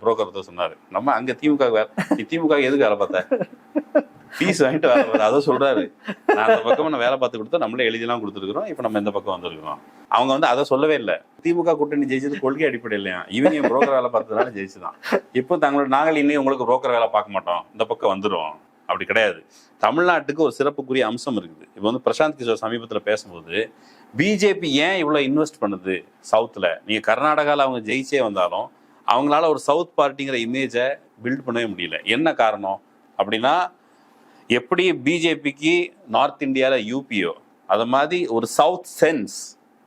புரோக்கர் தான் சொன்னார். நம்ம அங்கே திமுக வேலை நீ திமுக எதுக்கு வேலை பார்த்த? ஃபீஸ் வாங்கிட்டு வேலை பார்த்த. அதை சொல்கிறாரு நான் அந்த பக்கம் நான் வேலை பார்த்து கொடுத்தா நம்மளே எழுதிலாம் கொடுத்துருக்குறோம். இப்போ நம்ம இந்த பக்கம் வந்திருக்கிறோம். அவங்க வந்து அதை சொல்லவே இல்லை. திமுக கூட்டணி ஜெயிச்சது கொள்கை அடிப்படையிலையா இவங்க புரோக்கர் வேலை பார்த்ததுனால ஜெயிச்சுதான். இப்போ தங்களோட நாங்கள் இன்னும் உங்களுக்கு புரோக்கர் வேலை பார்க்க மாட்டோம். இந்த பக்கம் வந்துடும் அப்படி கிடையாது. தமிழ்நாட்டுக்கு ஒரு சிறப்புக்குரிய அம்சம் இருக்குது. இப்போ வந்து பிரசாந்த் கிஷோர் சமீபத்தில் பேசும்போது பிஜேபி ஏன் இவ்வளோ இன்வெஸ்ட் பண்ணுது சவுத்தில்? நீங்கள் கர்நாடகாவில் அவங்க ஜெயிச்சே வந்தாலும் அவங்களால ஒரு சவுத் பார்ட்டிங்கிற இமேஜை பில்ட் பண்ணவே முடியல. என்ன காரணம்? அப்படின்னா எப்படி பிஜேபிக்கு நார்த் இந்தியாவில் யூபிஓ அது மாதிரி ஒரு சவுத் சென்ஸ்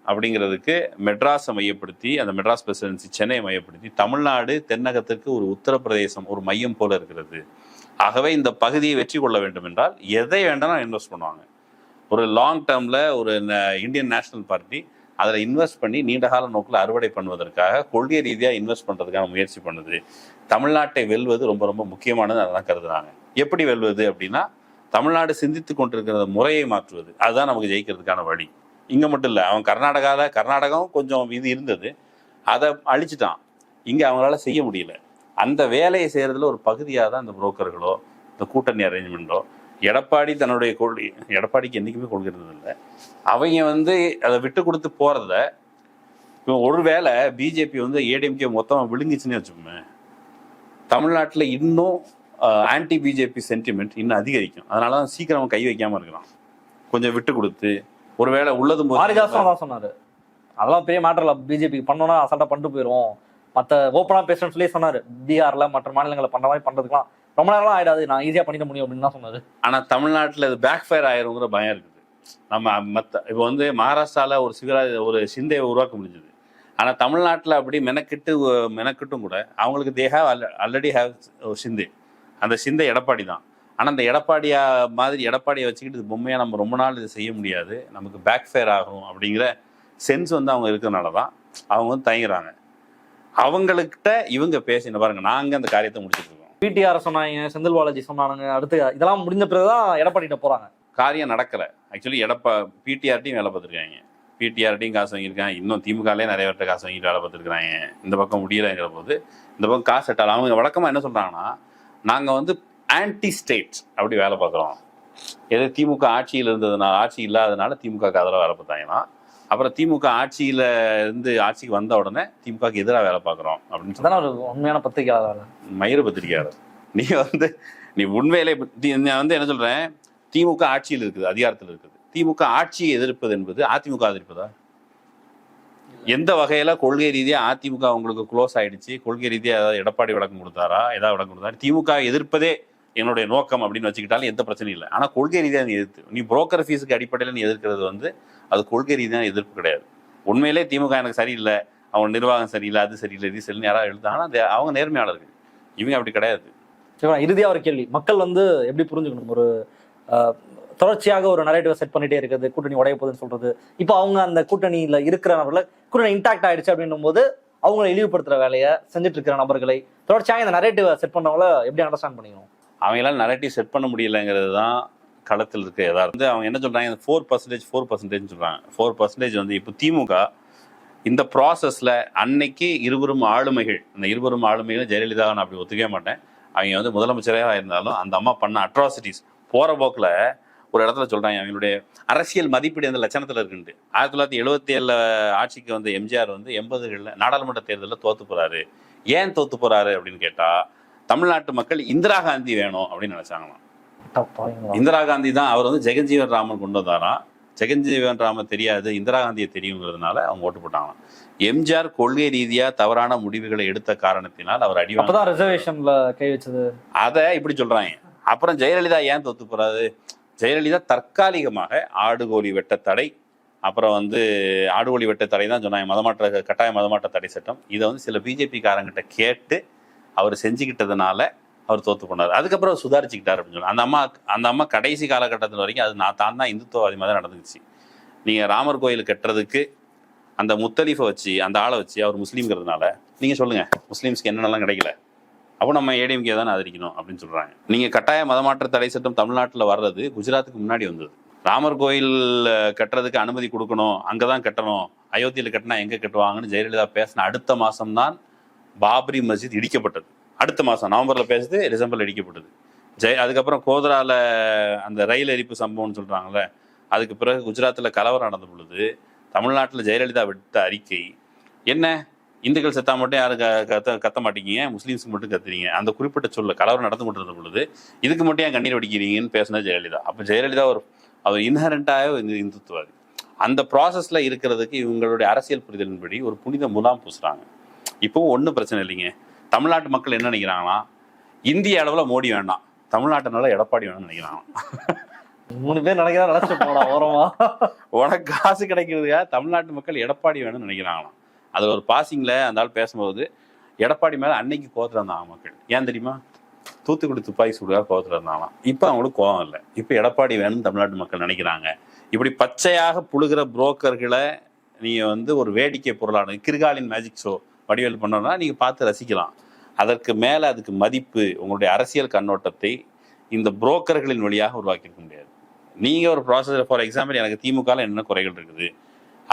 அப்படிங்கிறதுக்கு மெட்ராஸை மையப்படுத்தி அந்த மெட்ராஸ் பிரசிடென்சி சென்னையை மையப்படுத்தி தமிழ்நாடு தென்னகத்திற்கு ஒரு உத்தரப்பிரதேசம் ஒரு மையம் போல இருக்கிறது. ஆகவே இந்த பகுதியை வெற்றி கொள்ள வேண்டும் என்றால் எதை வேண்டாம் இன்வெஸ்ட் பண்ணுவாங்க. ஒரு லாங் டேர்மில் ஒரு ந- இந்தியன் நேஷனல் பார்ட்டி அதில் இன்வெஸ்ட் பண்ணி நீண்ட கால நோக்கில் அறுவடை பண்ணுவதற்காக கொள்கை ரீதியாக இன்வெஸ்ட் பண்ணுறதுக்கான முயற்சி பண்ணுது. தமிழ்நாட்டை வெல்வது ரொம்ப ரொம்ப முக்கியமானது அதெல்லாம் கருதுறாங்க. எப்படி வெல்வது அப்படின்னா தமிழ்நாடு சிந்தித்து கொண்டிருக்கிற முறையை மாற்றுவது. அதுதான் நமக்கு ஜெயிக்கிறதுக்கான வழி. இங்கே மட்டும் இல்லை அவன் கர்நாடகாவில் கர்நாடகம் கொஞ்சம் இது இருந்தது. அதை அழிச்சிட்டான். இங்கே அவங்களால செய்ய முடியல. அந்த வேலையை செய்கிறதுல ஒரு பகுதியாக தான் இந்த புரோக்கர்களோ இந்த கூட்டணி அரேஞ்ச்மெண்ட்டோ எடப்பாடி தன்னுடைய கொள்கை எடப்பாடிக்கு என்றைக்குமே கொள்கை இருந்ததில்லை அவங்க வந்து அதை விட்டு கொடுத்து போகிறத இப்போ ஒருவேளை பிஜேபி வந்து ஏடிஎம்கே மொத்தமாக விழுங்கிச்சுன்னு வச்சுக்கோமே தமிழ்நாட்டில் இன்னும் ஆன்டி பிஜேபி சென்டிமெண்ட் இன்னும் அதிகரிக்கும். அதனால தான் சீக்கிரம் கை வைக்காமல் இருக்கிறான் கொஞ்சம் விட்டு கொடுத்து ஒருவேளை உள்ளதும் போது- சொன்னார். அதெல்லாம் பெரிய மேட்டர் இல்லை. பிஜேபி பண்ணோன்னா அசால்ட்டாக பண்ணிட்டு போயிடும் மத்த ஓப்பனா பேசுறேன்னு சொல்லி சொன்னாரு. பீகார்ல மற்ற மாநிலங்களை பண்ற மாதிரி பண்ணுறதுக்குலாம் ரொம்ப நேரம் ஆயிடாது. நான் ஈஸியா பண்ணிட முடியும் அப்படின்னு தான் சொன்னாரு. ஆனா தமிழ்நாட்டில் இது பேக் ஃபயர் ஆயிருங்கிற பயம் இருக்குது. நம்ம மத்த இப்போ வந்து மகாராஷ்டிரால ஒரு சிவராஜ் ஒரு சிந்தையை உருவாக்க முடிஞ்சது. ஆனா தமிழ்நாட்டில் அப்படி மெனக்கிட்டு மெனக்கிட்டும் கூட அவங்களுக்கு தே ஹாவ் ஆல்ரெடி ஹேவ் ஒரு சிந்தை. அந்த சிந்தை எடப்பாடி தான். ஆனால் அந்த எடப்பாடியா மாதிரி எடப்பாடியை வச்சுக்கிட்டு இது பொம்மையாக நம்ம ரொம்ப நாள் இது செய்ய முடியாது. நமக்கு பேக் ஃபயர் ஆகும் அப்படிங்கிற சென்ஸ் வந்து அவங்க இருக்கிறனால தான் அவங்க வந்து தயங்குறாங்க. அவங்கள்கிட்ட இவங்க பேசின பாருங்க நாங்க அந்த காரியத்தை முடிச்சிட்டு இருக்கோம். பிடிஆர் சொன்னாங்க செந்தில் பாலாஜி சொன்னானுங்க அடுத்து இதெல்லாம் முடிஞ்ச பிறகுதான் எடப்பாடி கிட்ட போறாங்க. காரியம் நடக்கல. ஆக்சுவலி எடப்பா பிடிஆர்ட்டையும் வேலை பார்த்துருக்காங்க. பிடிஆர்ட்டையும் காசு வாங்கியிருக்காங்க. இன்னும் திமுகலே நிறைய பேர்ட்ட காசு வாங்கிட்டு வேலை பார்த்துருக்காங்க இந்த பக்கம் முடியலைங்கிற போது இந்த பக்கம் காசு செட்டால் அவங்க வழக்கமாக என்ன சொல்கிறாங்கன்னா நாங்கள் வந்து ஆன்டி ஸ்டேட் அப்படி வேலை பார்க்குறோம். எது திமுக ஆட்சியில் இருந்ததுனால ஆட்சி இல்லாதனால திமுக அதில் வேலை பார்த்தாங்கன்னா அப்புறம் திமுக ஆட்சியில் இருந்து ஆட்சிக்கு வந்த உடனே திமுகக்கு எதிராக வேலை பார்க்குறோம் அப்படின்னு சொல்லி ஒரு உண்மையான பத்திரிகை வேலை மயிறு பத்திரிக்கையாளர் நீ வந்து நீ உண்மையிலே நான் வந்து என்ன சொல்றேன்? திமுக ஆட்சியில் இருக்குது அதிகாரத்தில் இருக்குது. திமுக ஆட்சியை எதிர்ப்பது என்பது அதிமுக எதிர்ப்பதா? எந்த வகையில கொள்கை ரீதியா அதிமுக உங்களுக்கு க்ளோஸ் ஆயிடுச்சு? கொள்கை ரீதியா ஏதாவது எடப்பாடி விளக்கம் கொடுத்தாரா? ஏதாவது விளக்கம் கொடுத்தாரா? திமுக எதிர்ப்பதே என்னுடைய நோக்கம் அப்படின்னு வச்சுக்கிட்டாலும் எந்த பிரச்சனையும் இல்லை. ஆனால் கொள்கை ரீதியாக நீ எதிர்த்து நீ புரோக்கர் ஃபீஸுக்கு அடிப்படையில் நீ எதிர்க்கிறது வந்து அது கொள்கை ரீதியான எதிர்ப்பு கிடையாது. உண்மையிலே திமுக எனக்கு சரியில்லை அவன் நிர்வாகம் சரியில்லை அது சரியில்லை இது சரியில்லை யாராவது எழுத்தாங்கன்னா ஆனால் அவங்க நேர்மையாளர்கள். இவங்க அப்படி கிடையாது. இறுதியாக ஒரு கேள்வி. மக்கள் வந்து எப்படி புரிஞ்சுக்கணும்? ஒரு தொடர்ச்சியாக ஒரு நரேட்டிவை செட் பண்ணிட்டே இருக்குது கூட்டணி உடைய போகுதுன்னு சொல்றது. இப்போ அவங்க அந்த கூட்டணியில் இருக்கிற நபர்ல கூட்டணி இன்டாக்ட் ஆயிடுச்சு அப்படின்னும் போது அவங்களை இழிவுபடுத்துற வேலையை செஞ்சுட்டு இருக்கிற நபர்களை தொடர்ச்சியாக இந்த நரேட்டிவை செட் பண்ணவங்கள எப்படி அண்டர்ஸ்டாண்ட் பண்ணிக்கணும்? அவங்களால நரேட்டிவ் செட் பண்ண முடியலைங்கிறது தான் களத்தில் இருக்க எதாவது வந்து அவங்க என்ன சொல்கிறாங்க இந்த ஃபோர் பர்சன்டேஜ் ஃபோர் பர்சன்டேஜ் சொல்கிறாங்க ஃபோர் பர்சன்டேஜ் வந்து இப்போ திமுக இந்த ப்ராசஸில் அன்னைக்கு இருவரும் ஆளுமைகள் இந்த இருவரும் ஆளுமைகள் ஜெயலலிதா நான் அப்படி ஒத்துக்கவே மாட்டேன். அவங்க வந்து முதலமைச்சராக இருந்தாலும் அந்த அம்மா பண்ண அட்ராசிட்டிஸ் போகிற போக்கில் ஒரு இடத்துல சொல்கிறாங்க அவங்களுடைய அரசியல் மதிப்பீடு அந்த லட்சணத்தில் இருக்குண்டு ஆயிரத்தி தொள்ளாயிரத்தி எழுபத்தி ஏழில் ஆட்சிக்கு வந்த எம்ஜிஆர் வந்து எண்பதுகளில் நாடாளுமன்ற தேர்தலில் தோற்று போகிறாரு ஏன் தோற்று போகிறாரு அப்படின்னு கேட்டால் தமிழ்நாட்டு மக்கள் இந்திரா காந்தி வேணும் அப்படின்னு நினைச்சாங்களாம்? இந்திரா காந்தி தான் அவர் வந்து ஜெகஜீவன் ராமன் கொண்டு வந்தாராம் ஜெகஜீவன் ராமன் தெரியாது இந்திரா காந்தியை தெரியுங்கிறதுனால அவங்க ஓட்டு போட்டாங்களாம். எம்ஜிஆர் கொள்கை ரீதியா தவறான முடிவுகளை எடுத்த காரணத்தினால் அவர் அடி அப்பதான் ரிசர்வேஷன்ல கை வச்சது. அதை இப்படி சொல்றாங்க. அப்புறம் ஜெயலலிதா ஏன் தோத்து போறாரு? ஜெயலலிதா தற்காலிகமாக ஆடுகோழி வெட்ட தடை அப்புறம் வந்து ஆடுகோழி வெட்ட தடை தான் சொன்னாங்க. மதமாற்ற கட்டாய மதமாற்ற தடை சட்டம். இதை வந்து சில பிஜேபி காரங்கிட்ட கேட்டு அவர் செஞ்சுக்கிட்டதுனால அவர் தோத்து போனார். அதுக்கப்புறம் அவர் சுதாரிச்சுக்கிட்டார் அப்படின்னு சொல்லி. அந்த அம்மா அந்த அம்மா கடைசி காலகட்டத்தில் வரைக்கும் அது நான் தான் தான் இந்துத்துவவாதி மாதிரி தான் நடந்துச்சு நீங்கள் ராமர் கோயில் கட்டுறதுக்கு அந்த முத்தலீஃபை வச்சு அந்த ஆளை வச்சு அவர் முஸ்லீம்ங்கிறதுனால நீங்கள் சொல்லுங்கள் முஸ்லீம்ஸ்க்கு என்னென்னலாம் கிடைக்கல? அப்போ நம்ம ஏடிஎம்கே தான் ஆதரிக்கணும் அப்படின்னு சொல்கிறாங்க நீங்கள் கட்டாய மதமாற்ற தடை சட்டம் தமிழ்நாட்டில் வர்றது குஜராத்துக்கு முன்னாடி வந்தது. ராமர் கோயில் கட்டுறதுக்கு அனுமதி கொடுக்கணும் அங்கே தான் கட்டணும் அயோத்தியில் கட்டினா எங்கே கட்டுவாங்கன்னு ஜெயலலிதா பேசின அடுத்த மாதம் தான் பாபரி மஸ்ஜித் இடிக்கப்பட்டது. அடுத்த மாதம் நவம்பரில் பேசுது டிசம்பரில் இடிக்கப்பட்டது. ஜெய அதுக்கப்புறம் கோதராவில் அந்த ரயில் எரிப்பு சம்பவம்னு சொல்கிறாங்கல்ல அதுக்கு பிறகு குஜராத்தில் கலவரம் நடந்த பொழுது தமிழ்நாட்டில் ஜெயலலிதா விட்ட அறிக்கை என்ன? இந்துக்கள் செத்தா மட்டும் யாரும் க- கத்த கத்த மாட்டீங்க முஸ்லீம்ஸ்க்கு மட்டும் கத்துறீங்க. அந்த குறிப்பிட்ட சொல்ல கலவரம் நடந்து கொண்டு இருந்த பொழுது இதுக்கு மட்டும் ஏன் கண்ணீர் வடிக்கிறீங்கன்னு பேசின ஜெயலலிதா. அப்போ ஜெயலலிதா ஒரு அவர் இன்ஹரண்டாக இந்துத்துவாதி அந்த ப்ராசஸில் இருக்கிறதுக்கு இவங்களுடைய அரசியல் புரிதலின்படி ஒரு புனித முலாம் பூசுகிறாங்க இப்போவும் ஒன்றும் பிரச்சனை இல்லைங்க. தமிழ்நாட்டு மக்கள் என்ன நினைக்கிறாங்கன்னா இந்திய அளவில் மோடி வேண்டாம். தமிழ்நாட்டுனால எடப்பாடி வேணும்னு நினைக்கிறாங்களாம் மூணு பேர் நினைக்கிறா போடா ஓரமா. உனக்கு காசு கிடைக்கிறதுக்காக தமிழ்நாட்டு மக்கள் எடப்பாடி வேணும்னு நினைக்கிறாங்களாம். அது ஒரு பாசிங்ல அந்த ஆள் பேசும்போது எடப்பாடி மேல அன்னைக்கு கோவத்துல இருந்தாங்க மக்கள். ஏன் தெரியுமா? தூத்துக்குடி துப்பாக்கி சூடுக்காக கோவத்துல இருந்தாங்களாம். இப்போ அவங்களுக்கு கோவம் இல்லை. இப்போ எடப்பாடி வேணும்னு தமிழ்நாட்டு மக்கள் நினைக்கிறாங்க. இப்படி பச்சையாக புழுகிற புரோக்கர்களை நீங்க வந்து ஒரு வேடிக்கை பொருளான கிருகாலின் மேஜிக் ஷோ வடிவேல் பண்ணோம்னா நீங்கள் பார்த்து ரசிக்கலாம். அதற்கு மேலே அதுக்கு மதிப்பு உங்களுடைய அரசியல் கண்ணோட்டத்தை இந்த புரோக்கர்களின் வழியாக உருவாக்கியிருக்க முடியாது. நீங்கள் ஒரு ப்ராசஸில் ஃபார் எக்ஸாம்பிள் எனக்கு திமுகவில் என்ன குறைகள் இருக்குது?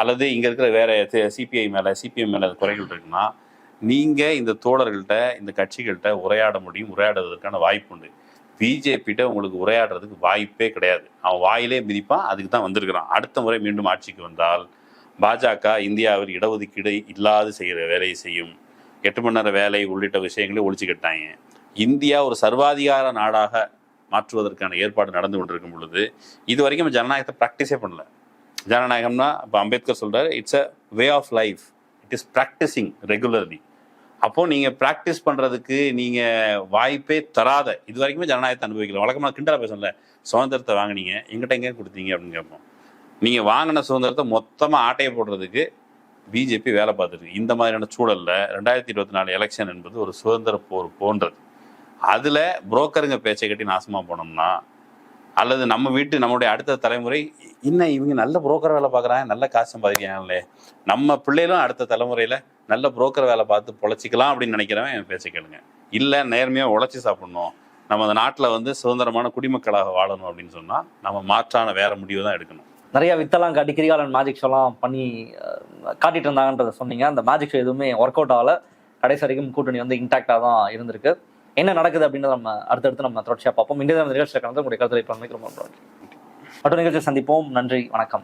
அல்லது இங்கே இருக்கிற வேற சிபிஐ மேலே சிபிஎம் மேலே குறைகள் இருக்குன்னா நீங்கள் இந்த தோழர்கள்ட்ட இந்த கட்சிகள்கிட்ட உரையாட முடியும் உரையாடுவதற்கான வாய்ப்பு உண்டு. பிஜேபிகிட்ட உங்களுக்கு உரையாடுறதுக்கு வாய்ப்பே கிடையாது. அவன் வாயிலே மிதிப்பான் அதுக்கு தான் வந்திருக்கிறான். அடுத்த முறை மீண்டும் ஆட்சிக்கு வந்தால் பாஜக இந்தியாவில் இடஒதுக்கீடு இல்லாது செய்கிற வேலையை செய்யும். எட்டு மணி நேர வேலை உள்ளிட்ட விஷயங்களை ஒழிச்சுக்கிட்டாங்க இந்தியா ஒரு சர்வாதிகார நாடாக மாற்றுவதற்கான ஏற்பாடு நடந்து கொண்டிருக்கும் பொழுது இது வரைக்கும் நம்ம ஜனநாயகத்தை ப்ராக்டிஸே பண்ணல. ஜனநாயகம்னா இப்போ அம்பேத்கர் சொல்கிறார் it's a way of life it is practising regularly அப்போது நீங்கள் ப்ராக்டிஸ் பண்ணுறதுக்கு நீங்கள் வாய்ப்பே தராத இது வரைக்குமே ஜனநாயகத்தை அனுபவிக்கல. வழக்கமாக கிண்டலா பேசல சுதந்திரத்தை வாங்குனீங்க எங்கிட்ட எங்கே கொடுத்தீங்க அப்படின்னு கேட்போம். நீங்கள் வாங்கின சுதந்திரத்தை மொத்தமாக ஆட்டையை போடுறதுக்கு பிஜேபி வேலை பார்த்துருக்கு இந்த மாதிரியான சூழலில் ரெண்டாயிரத்தி இருபத்தி நாலு எலெக்ஷன் என்பது ஒரு சுதந்திர போர் போன்றது. அதில் புரோக்கருங்க பேச்சை கட்டி நாசமாக போனோம்னா அல்லது நம்ம வீட்டு நம்மளுடைய அடுத்த தலைமுறை இன்னும் இவங்க நல்ல புரோக்கர் வேலை பார்க்குறாங்க நல்ல காசு சம்பாதிக்கிறாங்களே நம்ம பிள்ளைகளும் அடுத்த தலைமுறையில் நல்ல புரோக்கர் வேலை பார்த்து பொழைச்சிக்கலாம் அப்படின்னு நினைக்கிறவன் என் பேச்சை கேளுங்க. இல்லை நேர்மையாக உழைச்சி சாப்பிடணும். நம்ம அந்த நாட்டில் வந்து சுதந்திரமான குடிமக்களாக வாழணும் அப்படின்னு சொன்னால் நம்ம மாற்றான வேற முடிவு தான் எடுக்கணும். நிறைய வித்தெல்லாம் காட்டி கிரிகாலன் மேஜிக் ஷோலாம் பண்ணி காட்டிட்டு இருந்தாங்கன்றத சொன்னீங்க. அந்த மேஜிக் ஷோ எதுவுமே ஒர்க் அவுட் ஆகல. கடைசி வரைக்கும் கூட்டணி வந்து இன்டாக்டாக தான் இருந்திருக்கு. என்ன நடக்குது அப்படின்றத நம்ம அடுத்தடுத்து நம்ம தொடர்ச்சியாக பார்ப்போம். இன்றைய நிகழ்ச்சியில் கலந்து உங்களுடைய கருத்துரை பகிர்ந்தமைக்கு ரொம்ப நன்றி. நிகழ்ச்சியை சந்திப்போம். நன்றி. வணக்கம்.